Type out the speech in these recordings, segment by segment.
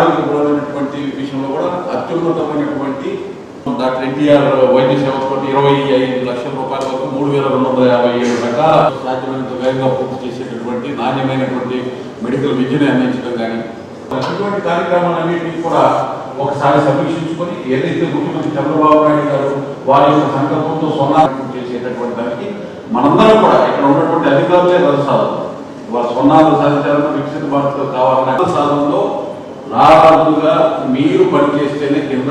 ఆరోగ్యపరమైనటువంటి విషయంలో కూడా అత్యున్నతమైనటువంటి డాక్టర్ ఎన్టీఆర్ వైద్య సేవతో ఇరవై ఐదు లక్షల రూపాయల వరకు మూడు వేల రెండు వందల యాభై ఏడు రకాల సాధ్యమైనంత వేగంగా పూర్తి చేసేటటువంటి నాణ్యమైనటువంటి మెడికల్ విద్యను అందించడం కానీ ఇటువంటి కార్యక్రమాలన్నింటినీ కూడా ఒకసారి సమీక్షించుకొని ఏదైతే ముఖ్యమంత్రి చంద్రబాబు నాయుడు గారు వారి యొక్క సంకల్పంతో సొన్నాలు చేసేటటువంటి దానికి మనందరం కూడా ఇక్కడ ఉన్నటువంటి అధికారులే రథసాధన వారు సొన్నాలు సాధించాలన్న వికసిత భారత్ కావాలన్న సాధనలో రారాజుగా మీరు పనిచేస్తేనే కింద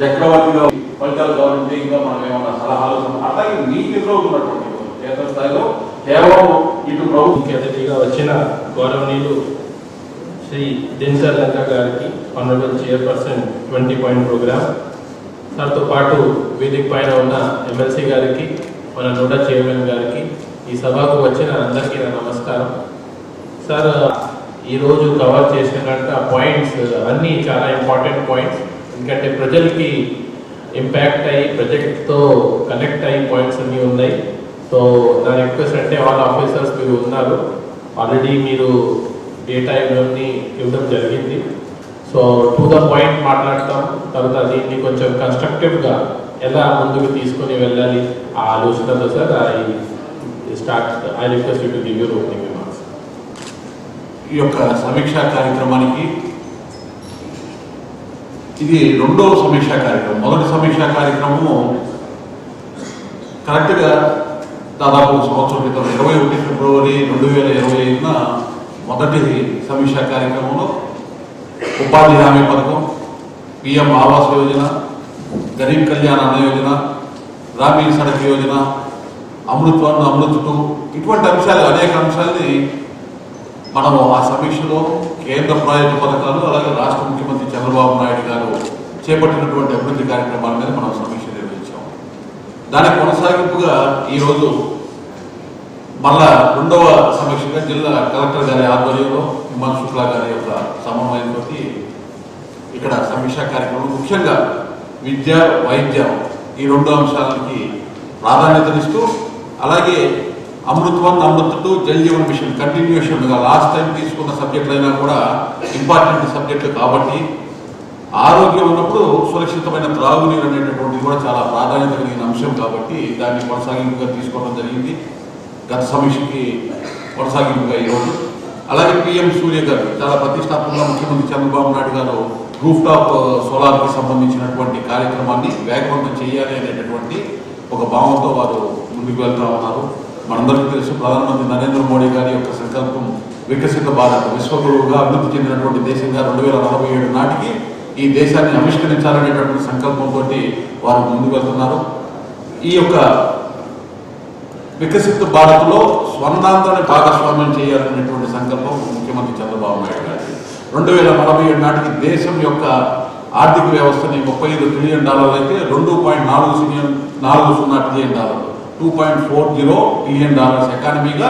చక్రవర్తిగా ఫలితాలు కావాలంటే ఇంకా మనం ఏమన్నా సలహాలు అట్లాగే మీకు ఎదురవుతున్నటువంటి క్షేత్ర స్థాయిలో కేవలం ఇటు ప్రభుత్వంగా అతిథిగా వచ్చిన గౌరవనీయులు శ్రీ దినసర్ లంక గారికి honourable chairperson twenty point programme దాంతో పాటు వేదిక పైన ఉన్న ఎమ్మెల్సీ గారికి మన నోడా చైర్మన్ గారికి ఈ సభకు వచ్చిన అందరికీ నా నమస్కారం. సార్ ఈరోజు కవర్ చేసినట్టు ఆ పాయింట్స్ అన్నీ చాలా ఇంపార్టెంట్ పాయింట్స్ ఎందుకంటే ప్రజలకి ఇంపాక్ట్ అయ్యి ప్రజెక్ట్తో కనెక్ట్ అయ్యి పాయింట్స్ అన్నీ ఉన్నాయి. సో నా రిక్వెస్ట్ అంటే ఆల్ ఆఫీసర్స్ మీరు ఉన్నారు. ఆల్రెడీ మీరు డేటా ఇవ్వని ఇవ్వడం జరిగింది. సో టు ద పాయింట్ మాట్లాడతాం. తర్వాత దీన్ని కొంచెం కన్స్ట్రక్టివ్గా ఎలా ముందుకు తీసుకొని వెళ్ళాలి ఆ ఆలోచనతో sir I start I request you to give your opening ఈ యొక్క సమీక్షా కార్యక్రమానికి ఇది రెండవ సమీక్షా కార్యక్రమం. మొదటి సమీక్షా కార్యక్రమము కరెక్ట్గా దాదాపు సంవత్సరం క్రితం ఇరవై ఒకటి ఫిబ్రవరి రెండు వేల ఇరవై ఐదున మొదటి సమీక్షా కార్యక్రమంలో ఉపాధి హామీ పథకం పిఎం ఆవాస్ యోజన గరీబ్ కళ్యాణ్ అన్న యోజన గ్రామీణ సడక్ యోజన అమృత్ వన్ అమృత్ ఇటువంటి అంశాలు అనేక అంశాలని మనము ఆ సమీక్షలో కేంద్ర ప్రాజెక్టు పథకాలు అలాగే రాష్ట్ర ముఖ్యమంత్రి చంద్రబాబు నాయుడు గారు చేపట్టినటువంటి అభివృద్ధి కార్యక్రమాల మీద మనం సమీక్ష నిర్వహించాం. దాని కొనసాగింపుగా ఈరోజు మళ్ళా రెండవ సమీక్షగా జిల్లా కలెక్టర్ గారి ఆధ్వర్యంలో హిమాన్ శుక్లా గారి యొక్క సమన్వయంతో ఇక్కడ సమీక్షా కార్యక్రమం. ముఖ్యంగా విద్య వైద్యం ఈ రెండు అంశాలకి ప్రాధాన్యతనిస్తూ అలాగే Amrut one Amrut two Jal Jeevan mission కంటిన్యూషన్గా last time తీసుకున్న సబ్జెక్టులు అయినా కూడా ఇంపార్టెంట్ సబ్జెక్టులు కాబట్టి ఆరోగ్యం ఉన్నప్పుడు సురక్షితమైన త్రాగునీరు అనేటటువంటిది కూడా చాలా ప్రాధాన్యత కలిగిన అంశం కాబట్టి దాన్ని కొనసాగింపుగా తీసుకోవడం జరిగింది. గత సమీక్షకి కొనసాగింపుగా ఈరోజు. అలాగే పిఎం సూర్య గారు చాలా ప్రతిష్టాత్మకంగా ముఖ్యమంత్రి చంద్రబాబు నాయుడు గారు రూఫ్ టాప్ సోలార్కి సంబంధించినటువంటి కార్యక్రమాన్ని వేగవంతం చేయాలి అనేటటువంటి ఒక భావంతో వారు ముందుకు వెళ్తా ఉన్నారు. మనందరికీ తెలుసు ప్రధానమంత్రి నరేంద్ర మోడీ గారి యొక్క సంకల్పం వికసిత భారత్ విశ్వగురువుగా అభివృద్ధి చెందినటువంటి దేశంగా రెండు వేల నలభై ఏడు నాటికి ఈ దేశాన్ని ఆవిష్కరించాలనేటటువంటి సంకల్పంతో వారు ముందుకు వెళ్తున్నారు ఈ యొక్క వికసిత భారత్లో స్వర్ణాంధ్రని భాగస్వామ్యం చేయాలనేటువంటి సంకల్పం ముఖ్యమంత్రి చంద్రబాబు నాయుడు గారి. రెండు వేల నలభై ఏడు నాటికి దేశం యొక్క ఆర్థిక వ్యవస్థని ముప్పై ఐదు ట్రిలియన్ డాలర్లు అయితే రెండు పాయింట్ నాలుగు సిలియన్ నాలుగు సున్నా ట్రిలియన్ డాలర్లు. Two point four zero trillion dollars ఎకానమీగా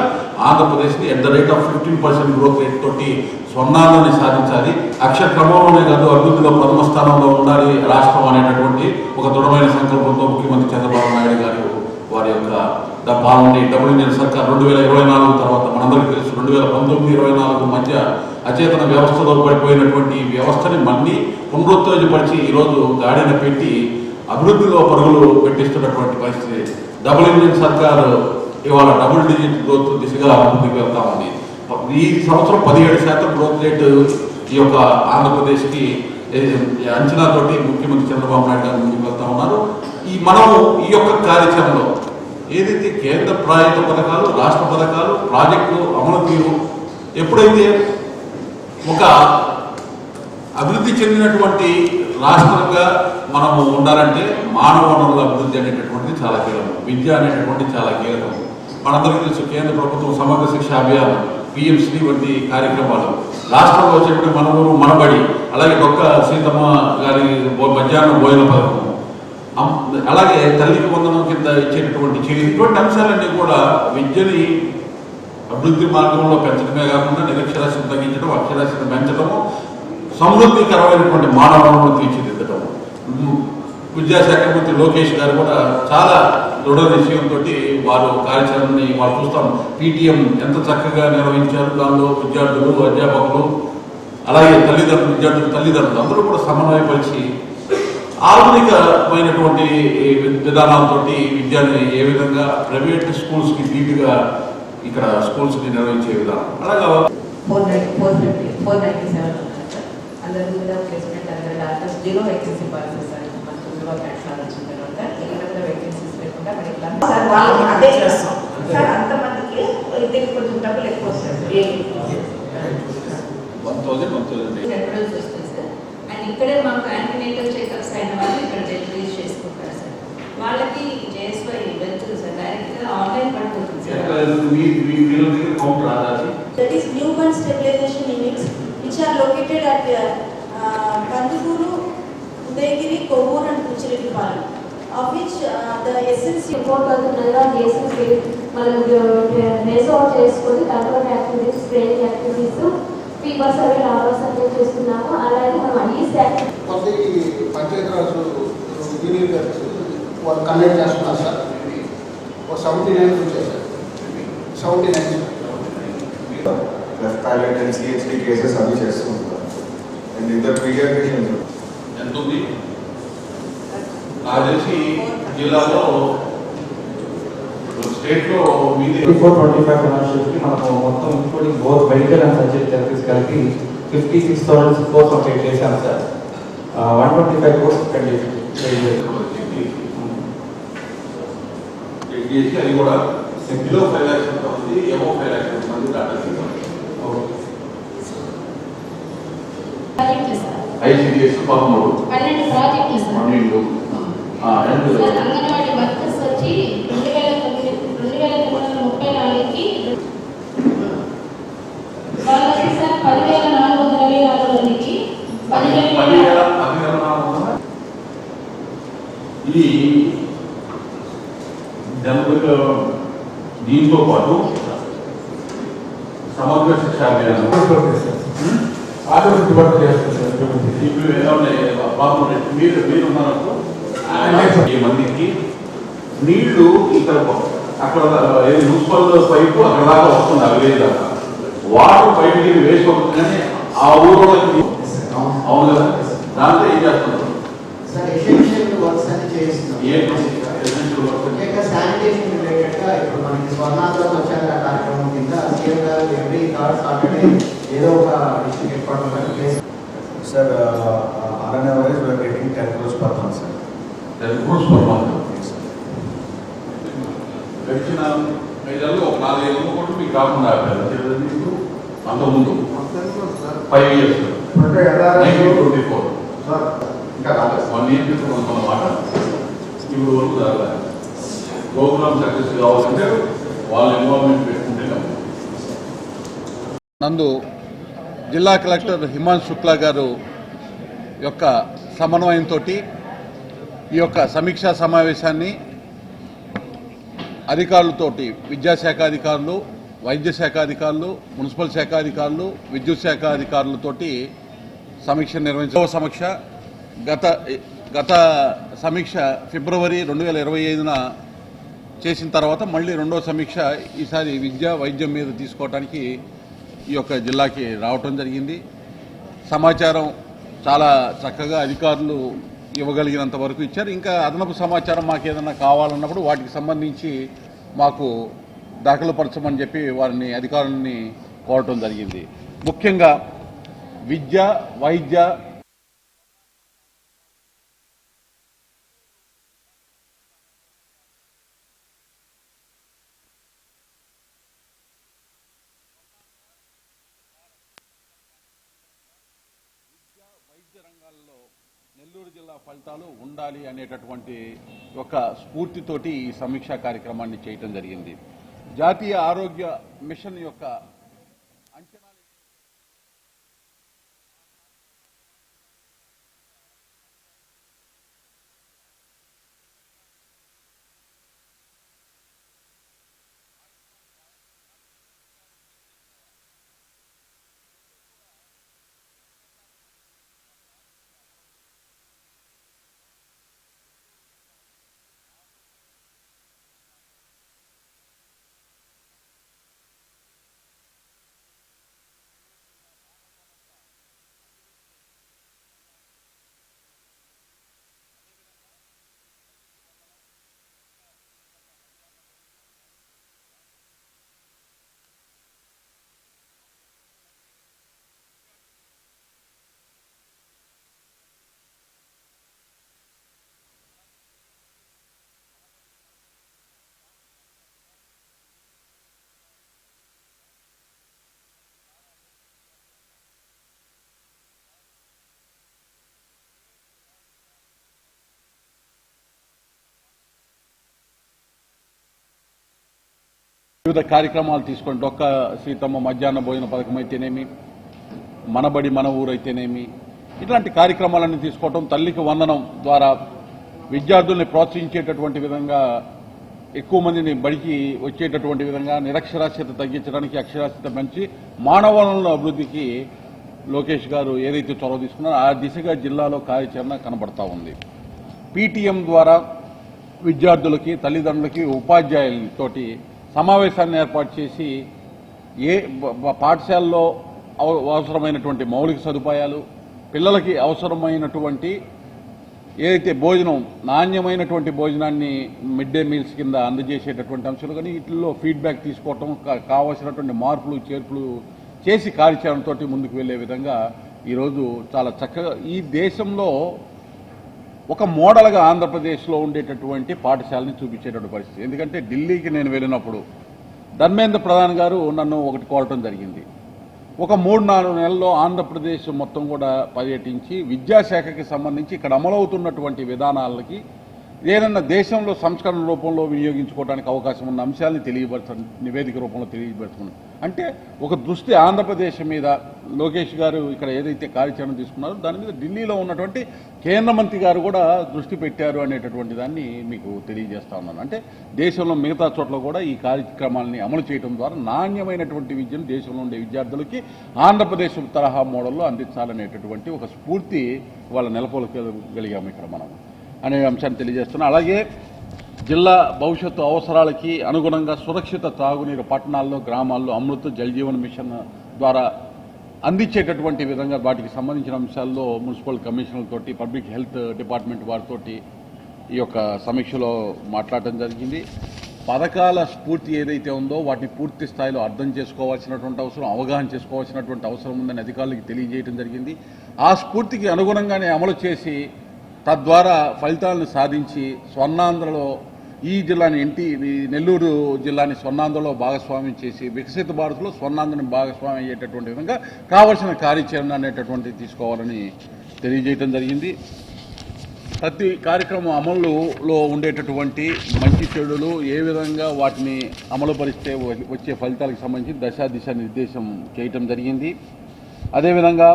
ఆంధ్రప్రదేశ్ని at the rate of fifteen percent growth rate తోటి స్వర్ణాలని సాధించాలి. అక్షక్రమంలోనే కాదు అభివృద్ధిలో ప్రథమ స్థానంలో ఉండాలి రాష్ట్రం అనేటటువంటి ఒక దృఢమైన సంకల్పంతో ముఖ్యమంత్రి చంద్రబాబు నాయుడు గారు వారి యొక్క ద పాలన డబుల్ ఇండియన్ సర్కార్ రెండు వేల ఇరవై నాలుగు తర్వాత మనందరికీ తెలుసు రెండు వేల పంతొమ్మిది ఇరవై నాలుగు మధ్య అచేతన వ్యవస్థలో పడిపోయినటువంటి ఈ వ్యవస్థని మళ్ళీ పునరుత్తేజపరిచి ఈరోజు గాడిన పెట్టి అభివృద్ధిలో పరుగులు పెట్టిస్తున్నటువంటి పరిస్థితి డబుల్ ఇంజిన్ సర్కారు ఇవాళ డబుల్ డిజిట్ గ్రోత్ దిశగా ముందుకు వెళ్తా ఉంది. ఈ సంవత్సరం పదిహేడు శాతం గ్రోత్ రేటు ఈ యొక్క ఆంధ్రప్రదేశ్కి అంచనాతోటి ముఖ్యమంత్రి చంద్రబాబు నాయుడు గారు ముందుకు వెళ్తా ఉన్నారు. ఈ మనము ఈ యొక్క కార్యక్రమంలో ఏదైతే కేంద్ర ప్రాజెక్టు పథకాలు రాష్ట్ర పథకాలు ప్రాజెక్టులు అమలు తీరు ఎప్పుడైతే ఒక అభివృద్ధి చెందినటువంటి రాష్ట్రంగా మనము ఉండాలంటే మానవ వనరుల అభివృద్ధి అనేటటువంటిది చాలా కీలకం. విద్య అనేటటువంటి చాలా కీలకం. మనందరికీ తెలుసు కేంద్ర ప్రభుత్వం సమగ్ర శిక్ష అభియాన్ పిఎం వంటి కార్యక్రమాలు. రాష్ట్రంలో వచ్చేటువంటి మన ఊరు మనబడి అలాగే డొక్క సీతమ్మ గారి మధ్యాహ్నం భోజన పథకం. అలాగే తల్లికి వందనం కింద ఇచ్చేటటువంటి చర్య ఇటువంటి అంశాలన్నీ కూడా విద్యని అభివృద్ధి మార్గంలో పెంచడమే కాకుండా నిరక్షరాస్యత తగ్గించడం అక్షరాస్యత పెంచడము సమృద్ధికరమైనటువంటి మానవాలను తీర్చిదిద్దడం విద్యాశాఖ మంత్రి లోకేష్ గారు కూడా చాలా దృఢ నిశ్చయంతో వారు కార్యాచరణని వారు చూస్తాం. పీటీఎం ఎంత చక్కగా నిర్వహించారు దానిలో విద్యార్థులు అధ్యాపకులు అలాగే తల్లిదండ్రులు విద్యార్థులు తల్లిదండ్రులు అందరూ కూడా సమన్వయపరిచి ఆధునికమైనటువంటి విధానాలతో విద్యని ఏ విధంగా ప్రైవేట్ స్కూల్స్కి ధీటుగా ఇక్కడ స్కూల్స్ని నిర్వహించే విధానం. అలాగా? Four four fifty four seven అందరూ జీరో ఎక్సెసివ్ అందరూ పాలసీ సార్ వచ్చిన తర్వాత ఎక్కడ వేకెన్సీస్ లేకుండా మరి ఇట్లా సార్ వాళ్ళు అదే చేస్తాం. సార్ అంతమందికి దీనికి కొంచెం డబ్బులు ఎక్కువ వస్తాయి. వన్ వన్ రెఫరెన్స్ వస్తుంది సార్. అండ్ ఇక్కడే మాకు యాంటీనేటల్ చెకప్స్ అయిన వాళ్ళు ఇక్కడ డెలివరీస్ చేసుకుంటారు సార్. వాళ్ళకి జేఎస్వై వెళ్తుంది సార్. డైరెక్ట్గా ఆన్లైన్ పడిపోతుంది సార్. మీ మీ మీరు దగ్గర కౌంటర్ ఆదాది that is newborn stabilization units uh, Kovur and Kuchiripalem, of which uh, the SNC report అవుతుండగా చేసి మనం రేస్ అవుట్ చేసుకొని control activities training activities fever survey larva survey చేస్తున్నాము అలాగే మనం ఈ ఈ పంచాయతీరాజ్ యూనియన్ గారు వాళ్ళు కండక్ట్ చేస్తున్నారు సార్. ఒక సెవెంటీ నైన్ వచ్చాయి sir. Seventy nine left pilot and CHD cases అవి చేస్తూ ఉంటారు. అండ్ ఇద్దరు పీడియాట్రిషియన్స్ ఎంత ఉంది నాకు తెలిసి జిల్లాలో స్టేట్లో మీది ఫోర్ ట్వంటీ ఫైవ్ మనము మొత్తం including both medical and surgery therapies కలిపి fifty six thousand course complete చేశాం sir. One twenty five course చేసి అది కూడా. బిలో ఫైవ్ ల్యాక్స్ ఉంది ఏమో ఫైవ్ ల్యాక్స్ ఎంత మంది డాక్టర్స్ ప్రాజెక్టులు సార్ ఐసీడిఎస్ పదమూడు పన్నెండు ప్రాజెక్టులు రెండు. సార్ అంగన్వాడీ వర్కర్స్ వచ్చి రెండు వేల తొమ్మిది రెండు వేల తొమ్మిది వందల ముప్పై నాలుగుకి వాళ్ళు వచ్చి సార్ పదివేల నాలుగు వందల ఇరవై నాలుగు మందికి పదిహేను పదివేల వేల పదివేల నాలుగు వందల ఇది దీంతో పాటు సమగ్ర శిక్షా అభియానం. వర్క్ మీరు మీరు మందికి నీళ్ళు ఇక్కడ అక్కడ మున్సిపల్ పైపు అక్కడ దాకా వస్తుంది ఆ విలేజ్ దాకా. వాటర్ బయటికి వేసి కానీ ఆ ఊరోళ్ళకి అవును కదా? దాంతో ఏం చేస్తున్నారు ఏదో ఒక district head quarter place sir on an average we're getting ten crores per month sir Ten crores per month. గడిచిన ఐదేళ్ళు ఒక నాలుగైదు కోట్లు మీకు కాకుండా ఆపారు. తెలియదు మీకు? అంతకుముందు? Five years nineteen twenty four one year క్రితం అనుకున్నమాట ఇప్పుడు వరకు జరగలేదు ప్రోగ్రామ్ సక్సెస్ కావాలంటే వాళ్ళ ఇన్వాల్వ్మెంట్ పెట్టుకుంటే నందు జిల్లా కలెక్టర్ హిమాన్ శుక్లా గారు యొక్క సమన్వయంతో ఈ యొక్క సమీక్షా సమావేశాన్ని అధికారులతోటి విద్యాశాఖ అధికారులు వైద్య శాఖ అధికారులు మున్సిపల్ శాఖ అధికారులు విద్యుత్ శాఖ అధికారులతోటి సమీక్ష నిర్వహించ సమీక్ష గత గత సమీక్ష ఫిబ్రవరి రెండు వేల ఇరవై ఐదున చేసిన తర్వాత మళ్ళీ రెండో సమీక్ష ఈసారి విద్య వైద్యం మీద తీసుకోవడానికి ఈ యొక్క జిల్లాకి రావటం జరిగింది. సమాచారం చాలా చక్కగా అధికారులు ఇవ్వగలిగినంత వరకు ఇచ్చారు. ఇంకా అదనపు సమాచారం మాకు ఏదైనా కావాలన్నప్పుడు వాటికి సంబంధించి మాకు దాఖలుపరచమని చెప్పి వారిని అధికారులని కోరటం జరిగింది. ముఖ్యంగా విద్య వైద్య వైద్య రంగాల్లో నెల్లూరు జిల్లా ఫలితాలు ఉండాలి అనేటటువంటి ఒక స్ఫూర్తితోటి ఈ సమీక్షా కార్యక్రమాన్ని చేయటం జరిగింది. జాతీయ ఆరోగ్య మిషన్ యొక్క వివిధ కార్యక్రమాలు తీసుకోండి డొక్క సీతమ్మ మధ్యాహ్న భోజన పథకం అయితేనేమి మనబడి మన ఊరు అయితేనేమి ఇట్లాంటి కార్యక్రమాలన్నీ తీసుకోవటం తల్లికి వందనం ద్వారా విద్యార్థుల్ని ప్రోత్సహించేటటువంటి విధంగా ఎక్కువ మందిని బడికి వచ్చేటటువంటి విధంగా నిరక్షరాస్యత తగ్గించడానికి అక్షరాస్యత పెంచి మానవ వనరుల అభివృద్ధికి లోకేష్ గారు ఏదైతే చొరవ తీసుకున్నారో ఆ దిశగా జిల్లాలో కార్యాచరణ కనబడతా ఉంది. పీటీఎం ద్వారా విద్యార్థులకి తల్లిదండ్రులకి ఉపాధ్యాయులతోటి సమావేశాన్ని ఏర్పాటు చేసి ఏ పాఠశాలలో అవ- అవసరమైనటువంటి మౌలిక సదుపాయాలు పిల్లలకి అవసరమైనటువంటి ఏదైతే భోజనం నాణ్యమైనటువంటి భోజనాన్ని మిడ్ డే మీల్స్ కింద అందజేసేటటువంటి అంశాలు కానీ వీటిల్లో ఫీడ్బ్యాక్ తీసుకోవటం కా- కావాల్సినటువంటి మార్పులు చేర్పులు చేసి కార్యాచరణతోటి ముందుకు వెళ్ళే విధంగా ఈరోజు చాలా చక్కగా ఈ దేశంలో ఒక మోడల్గా ఆంధ్రప్రదేశ్లో ఉండేటటువంటి పాఠశాలని చూపించేటటువంటి పరిస్థితి. ఎందుకంటే ఢిల్లీకి నేను వెళ్ళినప్పుడు ధర్మేంద్ర ప్రధాన్ గారు నన్ను ఒకటి కోరటం జరిగింది. ఒక మూడు నాలుగు నెలల్లో ఆంధ్రప్రదేశ్ మొత్తం కూడా పర్యటించి విద్యాశాఖకి సంబంధించి ఇక్కడ అమలవుతున్నటువంటి విధానాలకి ఏదన్నా దేశంలో సంస్కరణ రూపంలో వినియోగించుకోవడానికి అవకాశం ఉన్న అంశాలని తెలియపరచ నివేదిక రూపంలో తెలియపరుచుకున్నాం అంటే ఒక దృష్టి ఆంధ్రప్రదేశ్ మీద లోకేష్ గారు ఇక్కడ ఏదైతే కార్యాచరణ తీసుకున్నారో దాని మీద ఢిల్లీలో ఉన్నటువంటి కేంద్ర మంత్రి గారు కూడా దృష్టి పెట్టారు అనేటటువంటి దాన్ని మీకు తెలియజేస్తా ఉన్నాను. అంటే దేశంలో మిగతా చోట్ల కూడా ఈ కార్యక్రమాలని అమలు చేయడం ద్వారా నాణ్యమైనటువంటి విద్యను దేశంలో ఉండే విద్యార్థులకి ఆంధ్రప్రదేశ్ తరహా మోడల్లో అందించాలనేటటువంటి ఒక స్ఫూర్తి వాళ్ళ నెలకొల్పగలిగాము ఇక్కడ మనం. అనే అంశాన్ని తెలియజేస్తున్నాం. అలాగే జిల్లా భవిష్యత్తు అవసరాలకి అనుగుణంగా సురక్షిత తాగునీరు పట్టణాల్లో గ్రామాల్లో అమృత జలజీవన్ మిషన్ ద్వారా అందించేటటువంటి విధంగా వాటికి సంబంధించిన అంశాల్లో మున్సిపల్ కమిషనర్లతోటి పబ్లిక్ హెల్త్ డిపార్ట్మెంట్ వారితోటి ఈ యొక్క సమీక్షలో మాట్లాడటం జరిగింది. పథకాల స్ఫూర్తి ఏదైతే ఉందో వాటిని పూర్తి స్థాయిలో అర్థం చేసుకోవాల్సినటువంటి అవసరం అవగాహన చేసుకోవాల్సినటువంటి అవసరం ఉందని అధికారులకు తెలియజేయడం జరిగింది. ఆ స్ఫూర్తికి అనుగుణంగానే అమలు చేసి తద్వారా ఫలితాలను సాధించి స్వర్ణాంధ్రలో ఈ జిల్లాని ఎంటి నెల్లూరు జిల్లాని స్వర్ణాంధ్రలో భాగస్వామ్యం చేసి వికసిత భారత్లో స్వర్ణాంధ్రని భాగస్వామ్యం అయ్యేటటువంటి విధంగా కావలసిన కార్యాచరణ అనేటటువంటిది తీసుకోవాలని తెలియజేయడం జరిగింది. ప్రతి కార్యక్రమం అమలులో ఉండేటటువంటి మంచి చెడులు ఏ విధంగా వాటిని అమలుపరిస్తే వచ్చే ఫలితాలకు సంబంధించి దశ దిశ నిర్దేశం చేయటం జరిగింది. అదేవిధంగా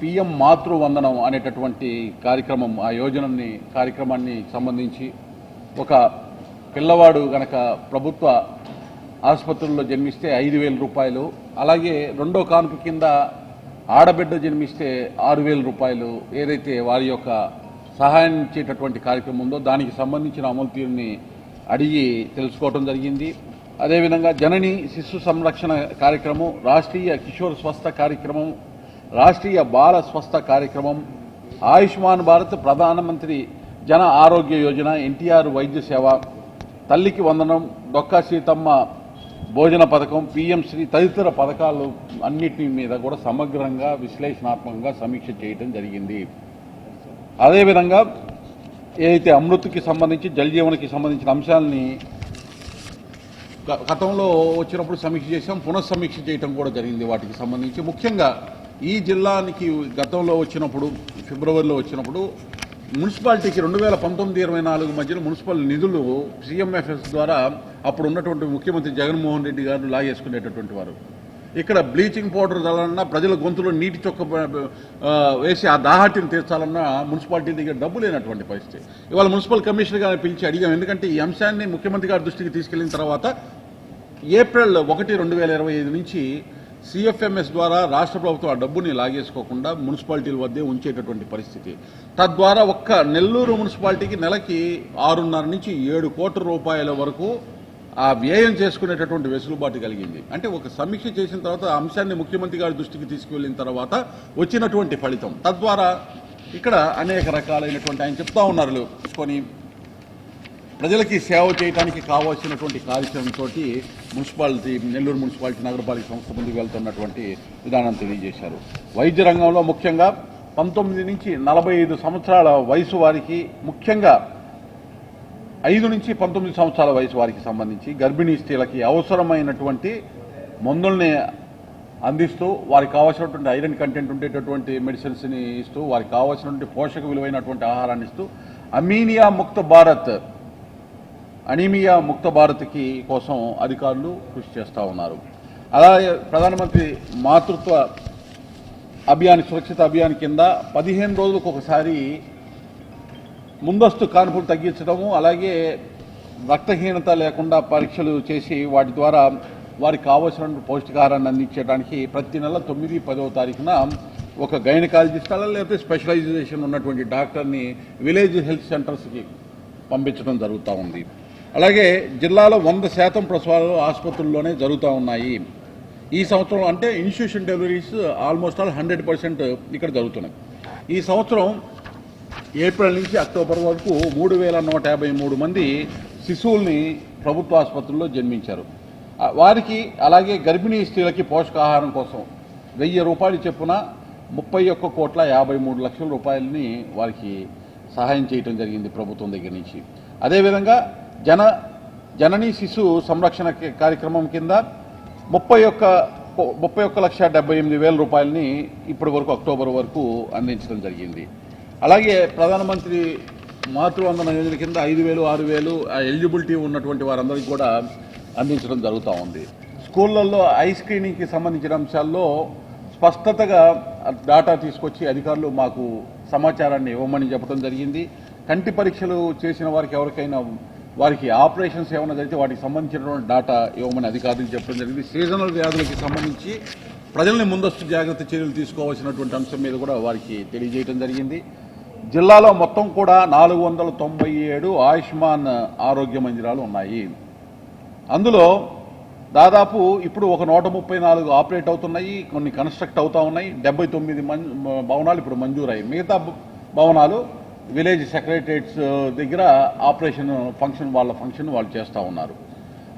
పిఎం మాతృవందనం అనేటటువంటి కార్యక్రమం ఆ యోజనని కార్యక్రమాన్ని సంబంధించి ఒక పిల్లవాడు గనక ప్రభుత్వ ఆసుపత్రుల్లో జన్మిస్తే ఐదు వేల రూపాయలు అలాగే రెండో కానుక కింద ఆడబిడ్డ జన్మిస్తే ఆరు వేల రూపాయలు ఏదైతే వారి యొక్క సహాయం ఇచ్చేటటువంటి కార్యక్రమం ఉందో దానికి సంబంధించిన అమలు తీరుని అడిగి తెలుసుకోవడం జరిగింది. అదేవిధంగా జనని శిశు సంరక్షణ కార్యక్రమం రాష్ట్రీయ కిషోర్ స్వస్థ కార్యక్రమం రాష్ట్రీయ బాల స్వస్థ కార్యక్రమం ఆయుష్మాన్ భారత్ ప్రధానమంత్రి జన ఆరోగ్య యోజన ఎన్టీఆర్ వైద్య సేవ తల్లికి వందనం డొక్కా సీతమ్మ భోజన పథకం పిఎం శ్రీ తదితర పథకాలు అన్నిటి మీద కూడా సమగ్రంగా విశ్లేషణాత్మకంగా సమీక్ష చేయడం జరిగింది. అదేవిధంగా ఏదైతే అమృత్కి సంబంధించి జలజీవనకి సంబంధించిన అంశాలని గతంలో వచ్చినప్పుడు సమీక్ష చేసాం పునఃసమీక్ష చేయటం కూడా జరిగింది వాటికి సంబంధించి. ముఖ్యంగా ఈ జిల్లానికి గతంలో వచ్చినప్పుడు ఫిబ్రవరిలో వచ్చినప్పుడు మున్సిపాలిటీకి రెండు వేల పంతొమ్మిది ఇరవై నాలుగు మధ్యలో మున్సిపల్ నిధులు సీఎంఎఫ్ఎస్ ద్వారా అప్పుడు ఉన్నటువంటి ముఖ్యమంత్రి జగన్మోహన్ రెడ్డి గారు లాగేసుకునేటటువంటి వారు. ఇక్కడ బ్లీచింగ్ పౌడర్ చల్లాలన్నా ప్రజల గొంతులో నీటి చొక్క వేసి ఆ దాహాటిని తీర్చాలన్నా మున్సిపాలిటీ దగ్గర డబ్బు లేనటువంటి పరిస్థితి. ఇవాళ మున్సిపల్ కమిషనర్ గారిని పిలిచి అడిగాం. ఎందుకంటే ఈ అంశాన్ని ముఖ్యమంత్రి గారి దృష్టికి తీసుకెళ్ళిన తర్వాత ఏప్రిల్ ఒకటి రెండు వేల ఇరవై ఐదు నుంచి సిఎఫ్ఎంఎస్ ద్వారా రాష్ట్ర ప్రభుత్వం ఆ డబ్బుని లాగేసుకోకుండా మున్సిపాలిటీల వద్దే ఉంచేటటువంటి పరిస్థితి. తద్వారా ఒక్క నెల్లూరు మున్సిపాలిటీకి నెలకి ఆరున్నర నుంచి ఏడు కోట్ల రూపాయల వరకు ఆ వ్యయం చేసుకునేటటువంటి వెసులుబాటు కలిగింది. అంటే ఒక సమీక్ష చేసిన తర్వాత అంశాన్ని ముఖ్యమంత్రి గారి దృష్టికి తీసుకువెళ్ళిన తర్వాత వచ్చినటువంటి ఫలితం. తద్వారా ఇక్కడ అనేక రకాలైనటువంటి ఆయన చెప్తా ఉన్నారు. కొని ప్రజలకి సేవ చేయడానికి కావాల్సినటువంటి కార్యక్రమంతో మున్సిపాలిటీ నెల్లూరు మున్సిపాలిటీ నగరపాలిక సంస్థ ముందుకు వెళ్తున్నటువంటి విధానం తెలియజేశారు. వైద్య రంగంలో ముఖ్యంగా పంతొమ్మిది నుంచి నలభై ఐదు సంవత్సరాల వయసు వారికి ముఖ్యంగా ఐదు నుంచి పంతొమ్మిది సంవత్సరాల వయసు వారికి సంబంధించి గర్భిణీ స్త్రీలకి అవసరమైనటువంటి మందుల్ని అందిస్తూ వారికి కావాల్సినటువంటి ఐరన్ కంటెంట్ ఉండేటటువంటి మెడిసిన్స్ని ఇస్తూ వారికి కావాల్సినటువంటి పోషక విలువైనటువంటి ఆహారాన్ని ఇస్తూ అమీనియా ముక్త భారత్ అనీమియా ముక్త భారత్కి కోసం అధికారులు కృషి చేస్తూ ఉన్నారు. అలాగే ప్రధానమంత్రి మాతృత్వ అభియాన్ సురక్షిత అభియాన్ కింద పదిహేను రోజులకు ఒకసారి ముందస్తు కాన్పులు తగ్గించడము అలాగే రక్తహీనత లేకుండా పరీక్షలు చేసి వాటి ద్వారా వారికి కావలసిన పౌష్టికాహారాన్ని అందించడానికి ప్రతి నెల తొమ్మిది పదవ తారీఖున ఒక గైనకాలజిస్ట్ అలా లేకపోతే స్పెషలైజేషన్ ఉన్నటువంటి డాక్టర్ని విలేజ్ హెల్త్ సెంటర్స్కి పంపించడం జరుగుతూ ఉంది. అలాగే జిల్లాలో వంద శాతం ప్రసవాలు ఆసుపత్రుల్లోనే జరుగుతూ ఉన్నాయి. ఈ సంవత్సరం అంటే institution deliveries almost all hundred percent ఇక్కడ జరుగుతున్నాయి. ఈ సంవత్సరం ఏప్రిల్ నుంచి అక్టోబర్ వరకు మూడు వేల నూట యాభై మూడు మంది శిశువుల్ని ప్రభుత్వ ఆసుపత్రుల్లో జన్మించారు. వారికి అలాగే గర్భిణీ స్త్రీలకి పోషకాహారం కోసం వెయ్యి రూపాయలు చెప్పున ముప్పై ఒక్క కోట్ల యాభై మూడు లక్షల రూపాయలని వారికి సహాయం చేయటం జరిగింది ప్రభుత్వం దగ్గర నుంచి. అదేవిధంగా జన జననీ శిశు సంరక్షణ కార్యక్రమం కింద ముప్పై ఒక్క ముప్పై ఒక్క లక్ష డెబ్బై ఎనిమిది వేల రూపాయలని ఇప్పటి వరకు అక్టోబర్ వరకు అందించడం జరిగింది. అలాగే ప్రధానమంత్రి మాతృవందన యోజన కింద ఐదు వేలు ఆరు వేలు ఎలిజిబిలిటీ ఉన్నటువంటి వారందరికీ కూడా అందించడం జరుగుతూ ఉంది. స్కూళ్ళల్లో ఐ స్క్రీనింగ్కి సంబంధించిన అంశాల్లో స్పష్టతగా డాటా తీసుకొచ్చి అధికారులు మాకు సమాచారాన్ని ఇవ్వమని చెప్పడం జరిగింది. కంటి పరీక్షలు చేసిన వారికి ఎవరికైనా వారికి ఆపరేషన్స్ ఏమైనా జరిగితే వాటికి సంబంధించినటువంటి డాటా ఇవ్వమని అధికారులు చెప్పడం జరిగింది. సీజనల్ వ్యాధులకి సంబంధించి ప్రజల్ని ముందస్తు జాగ్రత్త చర్యలు తీసుకోవాల్సినటువంటి అంశం మీద కూడా వారికి తెలియజేయడం జరిగింది. జిల్లాలో మొత్తం కూడా నాలుగు వందల తొంభై ఏడు ఆయుష్మాన్ ఆరోగ్య మందిరాలు ఉన్నాయి. అందులో దాదాపు ఇప్పుడు ఒక నూట ముప్పై నాలుగు ఆపరేట్ అవుతున్నాయి కొన్ని కన్స్ట్రక్ట్ అవుతా ఉన్నాయి. డెబ్బై తొమ్మిది మం భవనాలు ఇప్పుడు మంజూరయ్యాయి. మిగతా భవనాలు విలేజ్ సెక్రటరియట్స్ దగ్గర ఆపరేషన్ ఫంక్షన్ వాళ్ళ ఫంక్షన్ వాళ్ళు చేస్తూ ఉన్నారు.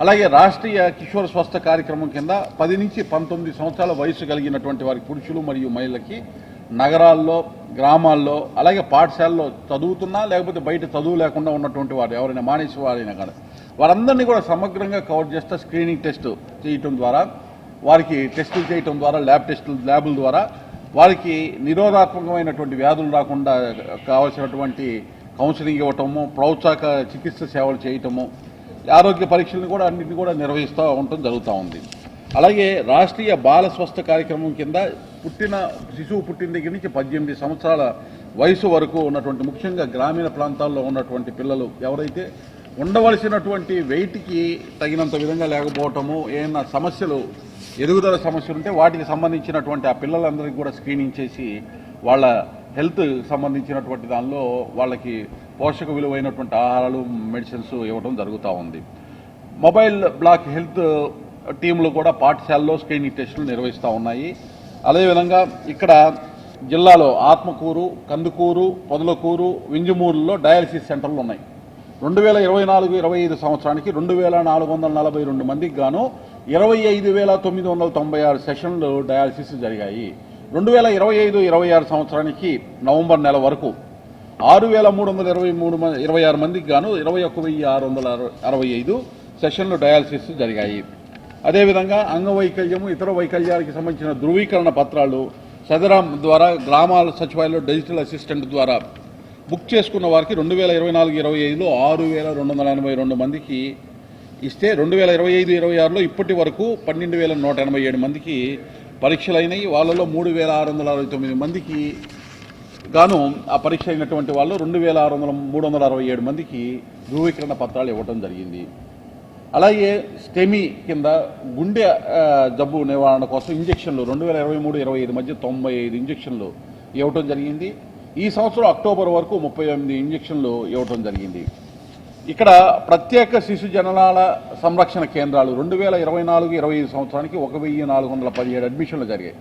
అలాగే రాష్ట్రీయ కిషోర్ స్వస్థ కార్యక్రమం కింద పది నుంచి పంతొమ్మిది సంవత్సరాల వయసు కలిగినటువంటి వారి పురుషులు మరియు మహిళలకి నగరాల్లో గ్రామాల్లో అలాగే పాఠశాలలో చదువుతున్నా లేకపోతే బయట చదువు లేకుండా ఉన్నటువంటి వారు ఎవరైనా మానేసి వారైనా కానీ వారందరినీ కూడా సమగ్రంగా కవర్ చేస్తే స్క్రీనింగ్ టెస్ట్ చేయటం ద్వారా వారికి టెస్టులు చేయటం ద్వారా ల్యాబ్ టెస్టులు ల్యాబుల ద్వారా వారికి నిరోధాత్మకమైనటువంటి వ్యాధులు రాకుండా కావలసినటువంటి కౌన్సిలింగ్ ఇవ్వటము ప్రోత్సాహక చికిత్స సేవలు చేయటము ఆరోగ్య పరీక్షలను కూడా అన్నింటినీ కూడా నిర్వహిస్తూ ఉండటం జరుగుతూ ఉంది. అలాగే రాష్ట్రీయ బాల స్వస్థ కార్యక్రమం కింద పుట్టిన శిశువు పుట్టిన దగ్గర నుంచి పద్దెనిమిది సంవత్సరాల వయసు వరకు ఉన్నటువంటి ముఖ్యంగా గ్రామీణ ప్రాంతాల్లో ఉన్నటువంటి పిల్లలు ఎవరైతే ఉండవలసినటువంటి వెయిట్కి తగినంత విధంగా లేకపోవటము ఏమైనా సమస్యలు ఎదుగుదల సమస్యలు ఉంటే వాటికి సంబంధించినటువంటి ఆ పిల్లలందరికీ కూడా స్క్రీనింగ్ చేసి వాళ్ళ హెల్త్ సంబంధించినటువంటి దానిలో వాళ్ళకి పోషక విలువైనటువంటి ఆహారాలు మెడిసిన్స్ ఇవ్వడం జరుగుతూ ఉంది. మొబైల్ బ్లాక్ హెల్త్ టీంలు కూడా పాఠశాలలో స్క్రీనింగ్ టెస్టులు నిర్వహిస్తూ ఉన్నాయి. అదేవిధంగా ఇక్కడ జిల్లాలో ఆత్మకూరు కందుకూరు పొదలకూరు వింజమూరులో డయాలసిస్ సెంటర్లు ఉన్నాయి. రెండు వేల ఇరవై నాలుగు ఇరవై ఐదు సంవత్సరానికి రెండు వేల నాలుగు వందల నలభై రెండు మందికి గాను ఇరవై ఐదు వేల తొమ్మిది వందల తొంభై ఆరు సెషన్లు డయాలసిస్ జరిగాయి. రెండు వేల ఇరవై ఐదు ఇరవై ఆరు సంవత్సరానికి నవంబర్ నెల వరకు ఆరు వేల మూడు వందల ఇరవై మూడు మంది ఇరవై ఆరు మందికి గాను ఇరవై ఒక్క వెయ్యి ఆరు వందల అరవై ఐదు సెషన్లు డయాలసిస్ జరిగాయి. అదేవిధంగా అంగవైకల్యము ఇతర వైకల్యాలకు సంబంధించిన ధృవీకరణ పత్రాలు సదరాం ద్వారా గ్రామాల సచివాలయంలో డిజిటల్ అసిస్టెంట్ ద్వారా బుక్ చేసుకున్న వారికి రెండు వేల ఇరవై నాలుగు ఇరవై ఐదులో ఆరు వేల రెండు వందల ఎనభై రెండు మందికి ఇస్తే రెండు వేల ఇరవై ఐదు ఇరవై ఆరులో ఇప్పటి వరకు పన్నెండు వేల నూట ఎనభై ఏడు మందికి పరీక్షలు అయినాయి వాళ్ళలో మూడు వేల ఆరు వందల అరవై తొమ్మిది మందికి గాను ఆ పరీక్ష అయినటువంటి వాళ్ళు రెండు వేల ఆరు వందల మూడు వందల అరవై ఏడు మందికి ధృవీకరణ పత్రాలు ఇవ్వడం జరిగింది. అలాగే స్టెమీ కింద గుండె జబ్బు నివారణ కోసం ఇంజక్షన్లు రెండు వేల ఇరవై మూడు ఇరవై ఐదు మధ్య తొంభై ఐదు ఇంజక్షన్లు ఇవ్వటం జరిగింది. ఈ సంవత్సరం అక్టోబర్ వరకు ముప్పై ఎనిమిది ఇంజక్షన్లు ఇవ్వటం జరిగింది. ఇక్కడ ప్రత్యేక శిశు జననాల సంరక్షణ కేంద్రాలు రెండు వేల ఇరవై నాలుగు ఇరవై ఐదు సంవత్సరానికి ఒక వెయ్యి నాలుగు వందల పదిహేడు అడ్మిషన్లు జరిగాయి.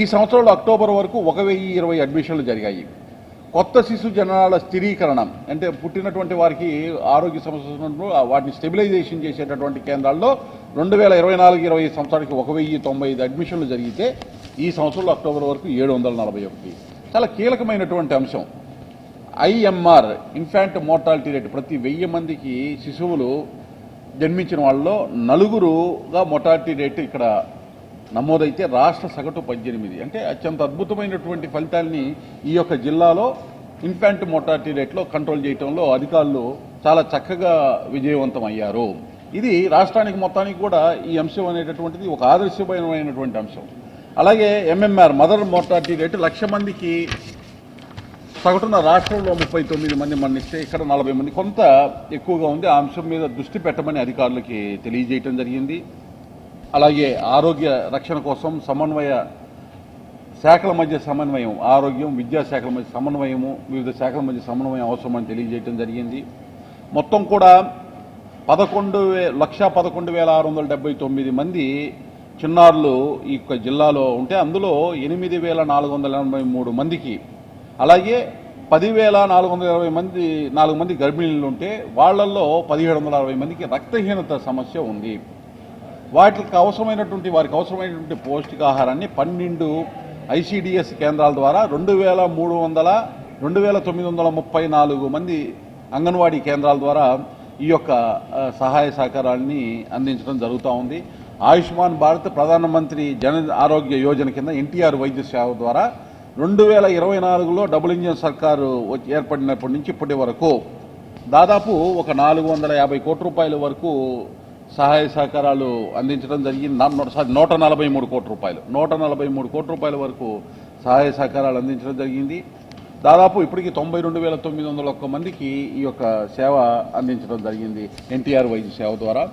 ఈ సంవత్సరంలో అక్టోబర్ వరకు ఒక వెయ్యి ఇరవై అడ్మిషన్లు జరిగాయి. కొత్త శిశు జననాల స్థిరీకరణ అంటే పుట్టినటువంటి వారికి ఆరోగ్య సమస్యలు వాటిని స్టెబిలైజేషన్ చేసేటటువంటి కేంద్రాల్లో రెండు వేల ఇరవై నాలుగు ఇరవై ఐదు సంవత్సరానికి ఒక వెయ్యి తొంభై ఐదు అడ్మిషన్లు జరిగితే ఈ సంవత్సరంలో అక్టోబర్ వరకు ఏడు వందల నలభై ఒకటి. చాలా కీలకమైనటువంటి అంశం. IMR infant mortality rate. ప్రతి వెయ్యి మందికి శిశువులు జన్మించిన వాళ్ళలో నలుగురుగా మోర్టాలిటీ రేటు ఇక్కడ నమోదైతే రాష్ట్ర సగటు పద్దెనిమిది. అంటే అత్యంత అద్భుతమైనటువంటి ఫలితాల్ని ఈ యొక్క జిల్లాలో ఇన్ఫాంట్ మోర్టాలిటీ రేట్లో కంట్రోల్ చేయడంలో అధికారులు చాలా చక్కగా విజయవంతం అయ్యారు. ఇది రాష్ట్రానికి మొత్తానికి కూడా ఈ అంశం అనేటటువంటిది ఒక ఆదర్శమైనటువంటి అంశం. అలాగే MMR mother mortality rate lakh మందికి సగటున రాష్ట్రంలో ముప్పై తొమ్మిది మంది మరణిస్తే ఇక్కడ నలభై మంది. కొంత ఎక్కువగా ఉంది. ఆ అంశం మీద దృష్టి పెట్టమని అధికారులకి తెలియజేయటం జరిగింది. అలాగే ఆరోగ్య రక్షణ కోసం సమన్వయ శాఖల మధ్య సమన్వయం ఆరోగ్యం విద్యాశాఖల మధ్య సమన్వయము వివిధ శాఖల మధ్య సమన్వయం అవసరమని తెలియజేయటం జరిగింది. మొత్తం కూడా పదకొండు వే లక్ష పదకొండు వేల ఆరు వందల డెబ్బై తొమ్మిది మంది చిన్నారులు ఈ యొక్క జిల్లాలో ఉంటే అందులో ఎనిమిది వేల నాలుగు వందల ఎనభై మూడు మందికి అలాగే పదివేల నాలుగు వందల ఇరవై మంది నాలుగు మంది గర్భిణీలు ఉంటే వాళ్ళల్లో పదిహేడు వందల అరవై మందికి రక్తహీనత సమస్య ఉంది. వాటికి అవసరమైనటువంటి వారికి అవసరమైనటువంటి పౌష్టికాహారాన్ని పన్నెండు ఐసీడిఎస్ కేంద్రాల ద్వారా రెండు వేల మూడు వందల రెండు వేల తొమ్మిది వందల ముప్పై నాలుగు మంది అంగన్వాడీ కేంద్రాల ద్వారా ఈ యొక్క సహాయ సహకారాన్ని అందించడం జరుగుతూ ఉంది. ఆయుష్మాన్ భారత్ ప్రధానమంత్రి జన ఆరోగ్య యోజన కింద ఎన్టీఆర్ వైద్య సేవ ద్వారా రెండు వేల ఇరవై నాలుగులో డబుల్ ఇంజిన్ సర్కారు ఏర్పడినప్పటి నుంచి ఇప్పటి వరకు దాదాపు ఒక నాలుగు వందల యాభై కోట్ల రూపాయల వరకు సహాయ సహకారాలు అందించడం జరిగింది. నూట- సారీ, నూట నలభై మూడు కోట్ల రూపాయలు. నూట నలభై మూడు కోట్ల రూపాయల వరకు సహాయ సహకారాలు అందించడం జరిగింది. దాదాపు ఇప్పటికి తొంభై రెండు వేల తొమ్మిది వందల ఒక్క మందికి ఈ యొక్క సేవ అందించడం జరిగింది ఎన్టీఆర్ వైద్య సేవ ద్వారా.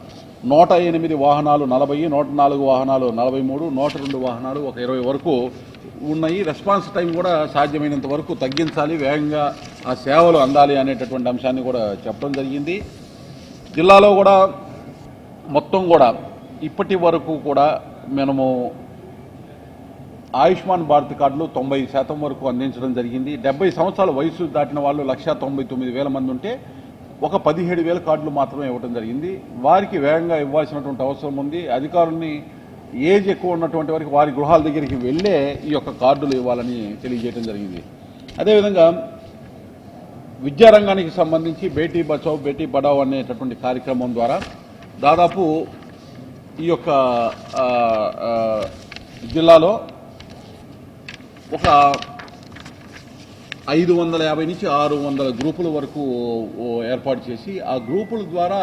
నూట ఎనిమిది వాహనాలు నలభై నూట నాలుగు వాహనాలు నలభై మూడు నూట రెండు వాహనాలు ఒక ఇరవై వరకు ఉన్నాయి. రెస్పాన్స్ టైం కూడా సాధ్యమైనంత వరకు తగ్గించాలి. వేగంగా ఆ సేవలు అందాలి అనేటటువంటి అంశాన్ని కూడా చెప్పడం జరిగింది. జిల్లాలో కూడా మొత్తం కూడా ఇప్పటి వరకు కూడా మనము ఆయుష్మాన్ భారత్ కార్డులు తొంభై శాతం వరకు అందించడం జరిగింది. డెబ్బై సంవత్సరాల వయసు దాటిన వాళ్ళు లక్ష తొంభై తొమ్మిది వేల మంది ఉంటే ఒక పదిహేడు వేల కార్డులు మాత్రమే ఇవ్వడం జరిగింది. వారికి వేగంగా ఇవ్వాల్సినటువంటి అవసరం ఉంది. అధికారుల్ని ఏజ్ ఎక్కువ ఉన్నటువంటి వారికి వారి గృహాల దగ్గరికి వెళ్ళే ఈ యొక్క కార్డులు ఇవ్వాలని తెలియజేయడం జరిగింది. అదేవిధంగా విద్యారంగానికి సంబంధించి బేటీ బచావ్ బేటీ పడావ్ అనేటటువంటి కార్యక్రమం ద్వారా దాదాపు ఈ యొక్క జిల్లాలో ఒక ఐదు వందల యాభై నుంచి ఆరు వందల గ్రూపుల వరకు ఏర్పాటు చేసి ఆ గ్రూపుల ద్వారా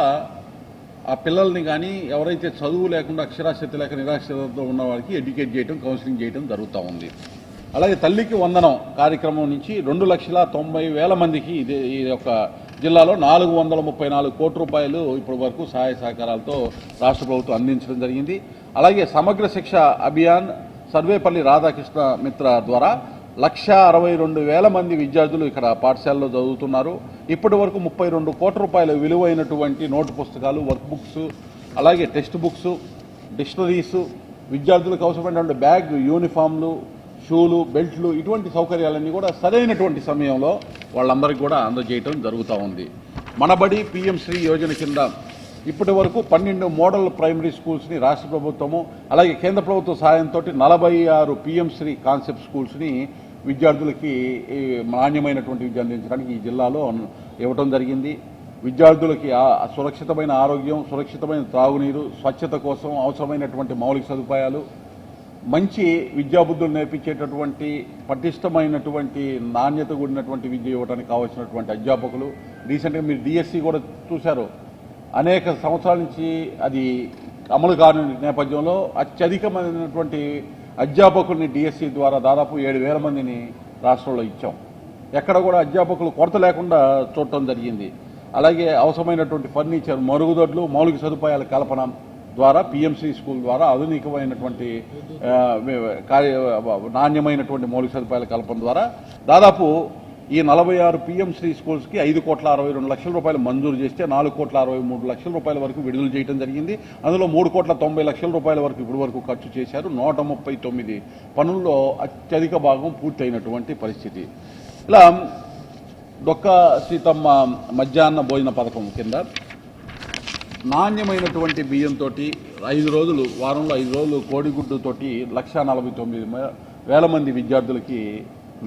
ఆ పిల్లల్ని కానీ ఎవరైతే చదువు లేకుండా అక్షరాస్యత లేక నిరాశ్రతతో ఉన్న వారికి ఎడ్యుకేట్ చేయడం కౌన్సిలింగ్ చేయడం జరుగుతూ ఉంది. అలాగే తల్లికి వందనం కార్యక్రమం నుంచి రెండు లక్షల తొంభై వేల మందికి ఇది ఈ యొక్క జిల్లాలో నాలుగు వందల ముప్పై నాలుగు కోట్ల రూపాయలు ఇప్పటి వరకు సహాయ సహకారాలతో రాష్ట్ర ప్రభుత్వం అందించడం జరిగింది. అలాగే సమగ్ర శిక్ష అభియాన్ సర్వేపల్లి రాధాకృష్ణ మిత్ర ద్వారా లక్ష అరవై రెండు వేల మంది విద్యార్థులు ఇక్కడ పాఠశాలలో చదువుతున్నారు. ఇప్పటి వరకు ముప్పై రెండు కోట్ల రూపాయల విలువైనటువంటి నోటు పుస్తకాలు వర్క్ బుక్స్ అలాగే టెక్స్ట్ బుక్స్ డిక్షనరీస్ విద్యార్థులకు అవసరమైనటువంటి బ్యాగ్ యూనిఫామ్లు షూలు బెల్ట్లు ఇటువంటి సౌకర్యాలన్నీ కూడా సరైనటువంటి సమయంలో వాళ్ళందరికీ కూడా అందజేయటం జరుగుతూ ఉంది. మనబడి పిఎం శ్రీ యోజన కింద ఇప్పటి వరకు పన్నెండు మోడల్ ప్రైమరీ స్కూల్స్ని రాష్ట్ర ప్రభుత్వము అలాగే కేంద్ర ప్రభుత్వ సహాయంతో నలభై ఆరు పిఎం శ్రీ కాన్సెప్ట్ స్కూల్స్ని విద్యార్థులకి నాణ్యమైనటువంటి విద్య అందించడానికి ఈ జిల్లాలో ఇవ్వటం జరిగింది. విద్యార్థులకి సురక్షితమైన ఆరోగ్యం సురక్షితమైన త్రాగునీరు స్వచ్ఛత కోసం అవసరమైనటువంటి మౌలిక సదుపాయాలు మంచి విద్యాబుద్ధులు నేర్పించేటటువంటి పటిష్టమైనటువంటి నాణ్యత కూడినటువంటి విద్య ఇవ్వడానికి కావాల్సినటువంటి అధ్యాపకులు. రీసెంట్గా మీరు డిఎస్సి కూడా చూశారు. అనేక సంవత్సరాల నుంచి అది అమలు కాని నేపథ్యంలో అత్యధికమైనటువంటి అధ్యాపకుల్ని డిఎస్సి ద్వారా దాదాపు ఏడు వేల మందిని రాష్ట్రంలో ఇచ్చాం. ఎక్కడ కూడా అధ్యాపకులు కొరత లేకుండా చూడటం జరిగింది. అలాగే అవసరమైనటువంటి ఫర్నిచర్ మరుగుదొడ్లు మౌలిక సదుపాయాల కల్పన ద్వారా పిఎంసి స్కూల్ ద్వారా ఆధునికమైనటువంటి కార్య నాణ్యమైనటువంటి మౌలిక సదుపాయాల కల్పన ద్వారా దాదాపు ఈ నలభై ఆరు పిఎం శ్రీ స్కూల్స్కి ఐదు కోట్ల అరవై రెండు లక్షల రూపాయలు మంజూరు చేస్తే నాలుగు కోట్ల అరవై మూడు లక్షల రూపాయల వరకు విడుదల చేయడం జరిగింది. అందులో మూడు కోట్ల తొంభై లక్షల రూపాయల వరకు ఇప్పటి వరకు ఖర్చు చేశారు. నూట ముప్పై తొమ్మిది పనుల్లో అత్యధిక భాగం పూర్తయినటువంటి పరిస్థితి. ఇలా డొక్క సీతమ్మ మధ్యాహ్న భోజన పథకం కింద నాణ్యమైనటువంటి బియ్యంతో ఐదు రోజులు వారంలో ఐదు రోజులు కోడిగుడ్డుతోటి లక్ష నలభై తొమ్మిది వేల మంది విద్యార్థులకి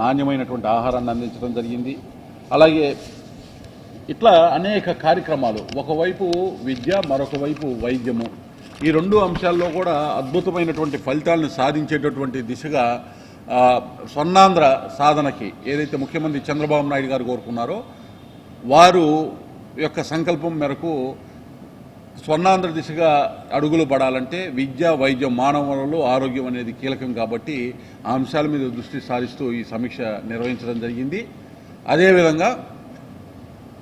నాణ్యమైనటువంటి ఆహారాన్ని అందించడం జరిగింది. అలాగే ఇట్లా అనేక కార్యక్రమాలు ఒకవైపు విద్య మరొక వైపు వైద్యము. ఈ రెండు అంశాల్లో కూడా అద్భుతమైనటువంటి ఫలితాలను సాధించేటటువంటి దిశగా స్వర్ణాంధ్ర సాధనకి ఏదైతే ముఖ్యమంత్రి చంద్రబాబు నాయుడు గారు కోరుకున్నారో వారు యొక్క సంకల్పం మేరకు స్వర్ణాంధ్ర దిశగా అడుగులు పడాలంటే విద్య వైద్యం మానవ వనరులు ఆరోగ్యం అనేది కీలకం కాబట్టి ఆ అంశాల మీద దృష్టి సారిస్తూ ఈ సమీక్ష నిర్వహించడం జరిగింది. అదేవిధంగా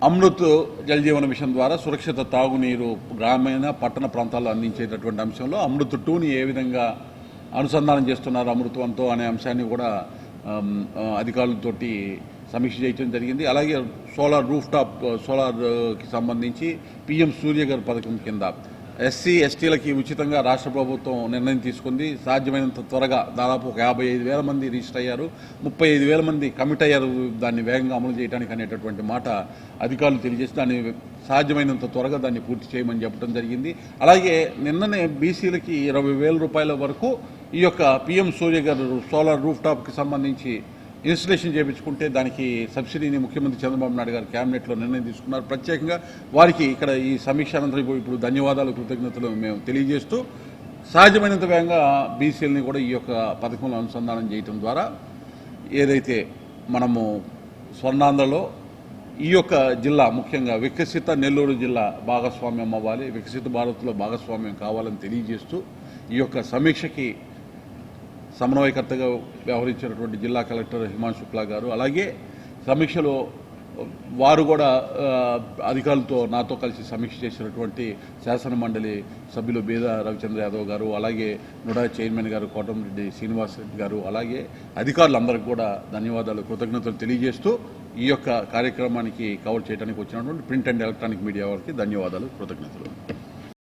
అమృత్ జల్ జీవన మిషన్ ద్వారా సురక్షిత తాగునీరు గ్రామీణ పట్టణ ప్రాంతాల్లో అందించేటటువంటి అంశంలో అమృత్ టూని ఏ విధంగా అనుసంధానం చేస్తున్నారు అమృత్వంతో అనే అంశాన్ని కూడా అధికారులతోటి సమీక్ష చేయడం జరిగింది. అలాగే సోలార్ రూఫ్ టాప్ సోలార్కి సంబంధించి పిఎం సూర్యగర్ పథకం కింద ఎస్సీ ఎస్టీలకి ఉచితంగా రాష్ట్ర ప్రభుత్వం నిర్ణయం తీసుకుంది. సాధ్యమైనంత త్వరగా దాదాపు ఒక యాభై ఐదు వేల మంది రిజిస్టర్ అయ్యారు. ముప్పై ఐదు వేల మంది కమిట్ అయ్యారు. దాన్ని వేగంగా అమలు చేయడానికి అనేటటువంటి మాట అధికారులు తెలియజేసి దాన్ని సాధ్యమైనంత త్వరగా దాన్ని పూర్తి చేయమని చెప్పడం జరిగింది. అలాగే నిన్ననే బీసీలకి ఇరవై వేల రూపాయల వరకు ఈ యొక్క పిఎం సూర్య గారు సోలార్ రూఫ్ టాప్కి సంబంధించి ఇన్స్టలేషన్ చేయించుకుంటే దానికి సబ్సిడీని ముఖ్యమంత్రి చంద్రబాబు నాయుడు గారు క్యాబినెట్లో నిర్ణయం తీసుకున్నారు. ప్రత్యేకంగా వారికి ఇక్కడ ఈ సమీక్ష అనంతరం ఇప్పుడు- ధన్యవాదాలు కృతజ్ఞతలు మేము తెలియజేస్తూ సహజమైనంత వేగంగా బీసీలని కూడా ఈ యొక్క పథకంలో అనుసంధానం చేయటం ద్వారా ఏదైతే మనము స్వర్ణాంధ్రలో ఈ యొక్క జిల్లా ముఖ్యంగా వికసిత నెల్లూరు జిల్లా భాగస్వామ్యం అవ్వాలి వికసిత భారత్లో భాగస్వామ్యం కావాలని తెలియజేస్తూ ఈ యొక్క సమీక్షకి సమన్వయకర్తగా వ్యవహరించినటువంటి జిల్లా కలెక్టర్ హిమాన్ శుక్లా గారు అలాగే సమీక్షలో వారు కూడా అధికారులతో నాతో కలిసి సమీక్ష చేసినటువంటి శాసన మండలి సభ్యులు బీద రవిచంద్ర యాదవ్ గారు అలాగే నుడా చైర్మన్ గారు కోటమిరెడ్డి శ్రీనివాస్ రెడ్డి గారు అలాగే అధికారులందరికీ కూడా ధన్యవాదాలు కృతజ్ఞతలు తెలియజేస్తూ ఈ యొక్క కార్యక్రమానికి కవర్ చేయడానికి వచ్చినటువంటి ప్రింట్ అండ్ ఎలక్ట్రానిక్ మీడియా వారికి ధన్యవాదాలు కృతజ్ఞతలు.